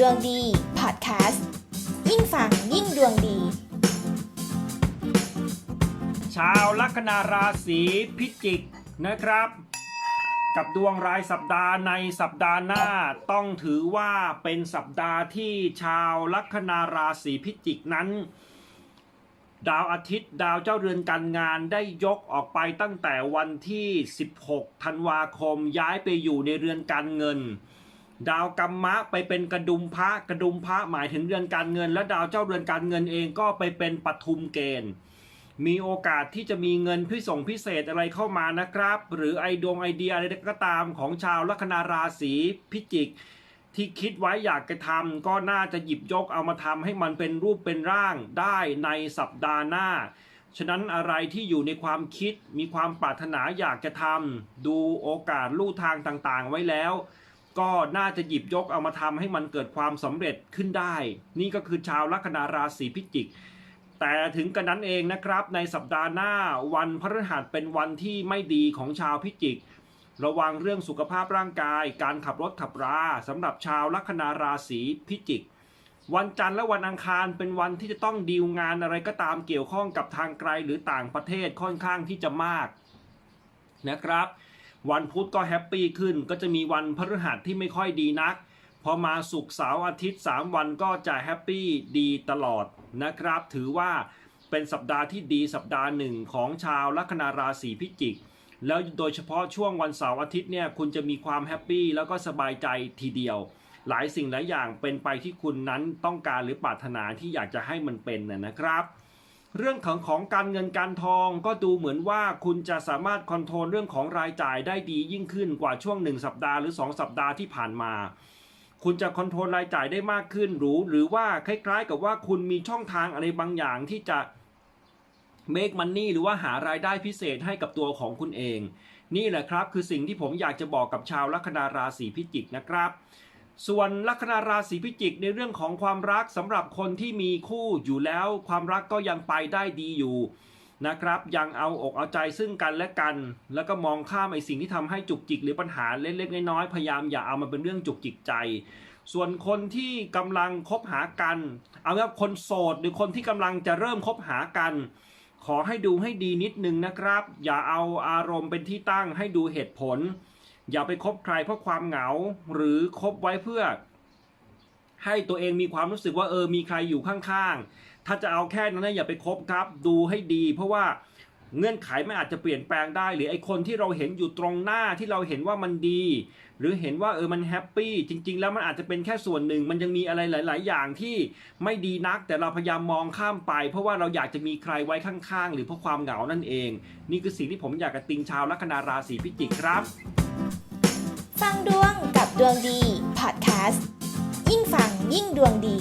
ดวงดีพอดแคสต์ยิ่งฟังยิ่งดวงดี ชาวลัคนาราศีพิจิกนะครับ กับดวงรายสัปดาห์ในสัปดาห์หน้าต้องถือว่าเป็นสัปดาห์ที่ชาวลัคนาราศีพิจิกนั้น ดาวอาทิตย์ดาวเจ้าเรือนการงานได้ยกออกไปตั้งแต่วันที่ 16 ธันวาคมย้ายไปอยู่ในเรือนการเงิน ดาวกัมมะไปเป็นกระดุมพระกระดุมพระหมายถึงเรือนการเงิน และดาวเจ้าเรือนการเงินเองก็ไปเป็นปทุมเกณฑ์ มีโอกาสที่จะมีเงินพิส่งพิเศษอะไรเข้ามานะครับ หรือไอดวงไอเดียอะไรก็ตามของชาวลัคนาราศีพิจิก ที่คิดไว้อยากจะทำก็น่าจะหยิบยกเอามาทำให้มันเป็นรูปเป็นร่างได้ในสัปดาห์หน้าฉะนั้นอะไรที่อยู่ในความคิดมีความปรารถนาอยากจะทำดูโอกาสลู่ทางต่างๆ ไว้แล้ว ก็น่าจะหยิบยกเอามาทำให้มันเกิดความสำเร็จขึ้นได้ นี่ก็คือชาวลัคนาราศีพิจิก แต่ถึงกันนั้นเองนะครับ ในสัปดาห์หน้าวันพฤหัสเป็นวันที่ไม่ดีของชาวพิจิก ระวังเรื่องสุขภาพร่างกาย การขับรถขับราสำหรับชาวลัคนาราศีพิจิก วันจันทร์และวันอังคารเป็นวันที่จะต้องดีลงานอะไรก็ตามเกี่ยวข้องกับทางไกลหรือต่างประเทศค่อนข้างที่จะมากนะครับ วันพุธก็แฮปปี้ขึ้น ก็จะมีวันพฤหัสที่ไม่ค่อยดีนัก พอมาศุกร์เสาร์อาทิตย์ 3 วันก็จะแฮปปี้ดีตลอดนะครับ ถือว่าเป็นสัปดาห์ที่ดีสัปดาห์หนึ่งของชาวลัคนาราศีพิจิก แล้วโดยเฉพาะช่วงวันเสาร์อาทิตย์เนี่ยคุณจะมีความแฮปปี้แล้วก็สบายใจทีเดียว หลายสิ่งหลายอย่างเป็นไปที่คุณนั้นต้องการหรือปรารถนาที่อยากจะให้มันเป็นนะนะครับ เรื่องของของการเงินการทองก็ดูเหมือนว่าคุณจะสามารถคอนโทรลเรื่องของรายจ่ายได้ดียิ่งขึ้นกว่าช่วง 1 สัปดาห์หรือ 2 สัปดาห์ที่ผ่านมา คุณจะคอนโทรลรายจ่ายได้มากขึ้นหรือหรือว่าคล้ายๆ กับว่าคุณมีช่องทางอะไรบางอย่างที่จะ make money หรือว่าหารายได้พิเศษให้กับตัวของคุณเอง นี่แหละครับคือสิ่งที่ผมอยากจะบอกกับชาวลัคนาราศีพิจิกนะครับ ส่วนลัคนาราศีพิจิกในเรื่องของความรักสำหรับคนที่มีคู่อยู่แล้วความรักก็ยังไปได้ดีอยู่นะครับ ยังเอาอกเอาใจซึ่งกันและกัน แล้วก็มองข้ามไอ้สิ่งที่ทำให้จุกจิกหรือปัญหาเล็กๆน้อยๆพยายามอย่าเอามาเป็นเรื่องจุกจิกใจ ส่วนคนที่กำลังคบหากัน เอาแบบคนโสดหรือคนที่กำลังจะเริ่มคบหากัน ขอให้ดูให้ดีนิดนึงนะครับ อย่าเอาอารมณ์เป็นที่ตั้งให้ดูเหตุผล อย่าไปคบใครเพราะความเหงาหรือคบไว้เพื่อ ให้ตัวเองมีความรู้สึกว่าเออมีใครอยู่ข้างๆ ถ้าจะเอาแค่นั้นนะอย่าไปคบครับ ดูให้ดี เพราะว่าเงื่อนไขไมันอาจจะเปลี่ยนแปลงได้ หรือไอคนที่เราเห็นอยู่ตรงหน้าที่เราเห็นว่ามันดี หรือเห็นว่าเออมันแฮปปี้จริง ๆ แล้วมันอาจจะเป็นแค่ส่วนหนึ่ง มันยังมีอะไรหลาย ๆ อย่างที่ไม่ดีนัก แต่เราพยายามมองข้ามไป เพราะว่าเราอยากจะมีใครไว้ข้าง ๆ หรือเพราะความเหงานั่นเอง นี่คือสิ่งที่ผมอยากจะติงชาวลัคนาราศีพิจิกครับ ฟังดวงกับดวงดีพอดแคสต์ยิ่งฟังยิ่งดวงดี